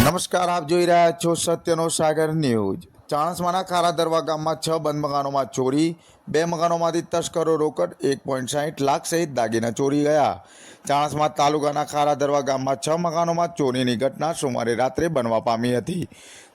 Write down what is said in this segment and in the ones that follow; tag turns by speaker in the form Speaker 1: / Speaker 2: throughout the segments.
Speaker 1: નમસ્કાર, આપ જોઈ રહ્યા છો સત્યનો સાગર ન્યૂઝ. ચાણસમાના ખારા દરવા ગામમાં છ બંધ મકાનોમાં ચોરી, બે મકાનોમાંથી તસ્કરો રોકડ, એક પોઈન્ટ સાહીઠ લાખ સહિત દાગીના ચોરી ગયા. ચાણસમા તાલુકાના ખારા દરવા ગામમાં છ મકાનોમાં ચોરીની ઘટના સોમવારે રાત્રે બનવા પામી હતી.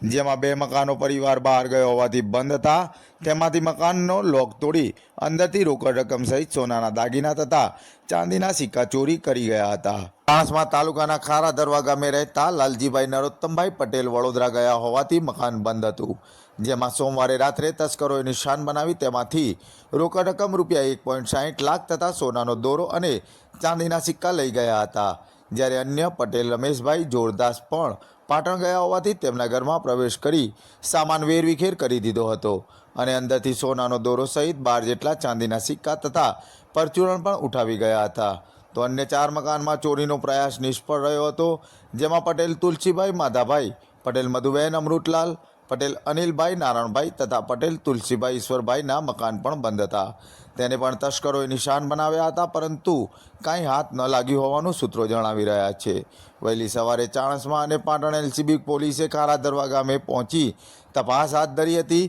Speaker 1: જેમાં બે મકાનો પરિવાર બહાર ગયો હોવાથી બંધ હતા. તેમાંથી મકાનનો લોક તોડી અંદરથી રોકડ રકમ સહિત સોનાના દાગીના તથા ચાંદીના સિક્કા ચોરી કરી ગયા હતા. ચાણસ્મા તાલુકાના ખારા દરવા ગામે રહેતા લાલજીભાઈ નરોત્તમભાઈ પટેલ વડોદરા ગયા હોવાથી મકાન બંધ હતું. જેમાં સોમવારે રાત્રે તસ્કરોએ નિશાન બનાવી તેમાંથી રોકડ રકમ રૂપિયા એક પોઈન્ટ સાહીઠ લાખ તથા સોનાનો દોરો અને ચાંદીના સિક્કા લઈ ગયા હતા. જ્યારે અન્ય પટેલ, રમેશભાઈ જોરદાસ પણ પાટણ ગયા હોવાથી તેમના ઘરમાં પ્રવેશ કરી સામાન વેરવિખેર કરી દીધો હતો અને અંદરથી સોનાનો દોરો સહિત બાર જેટલા ચાંદીના સિક્કા તથા પરચુરણ પણ ઉઠાવી ગયા હતા. તો અન્ય ચાર મકાનમાં ચોરીનો પ્રયાસ નિષ્ફળ રહ્યો હતો, જેમાં પટેલ તુલસીભાઈ, માધાભાઈ, પટેલ મધુબેન, અમૃતલાલ પટેલ અનિલભાઈ, નારાયણભાઈ તથા પટેલ તુલસીભાઈ ઈશ્વરભાઈના મકાન પણ બંધ હતા. તેને પણ તસ્કરોએ નિશાન બનાવ્યા હતા, પરંતુ કાંઈ હાથ ન લાગ્યું હોવાનું સૂત્રો જણાવી રહ્યા છે. વહેલી સવારે ચાણસમાં અને પાટણ એલસીબી પોલીસે ખારા દરવા ગામે પહોંચી તપાસ હાથ ધરી હતી.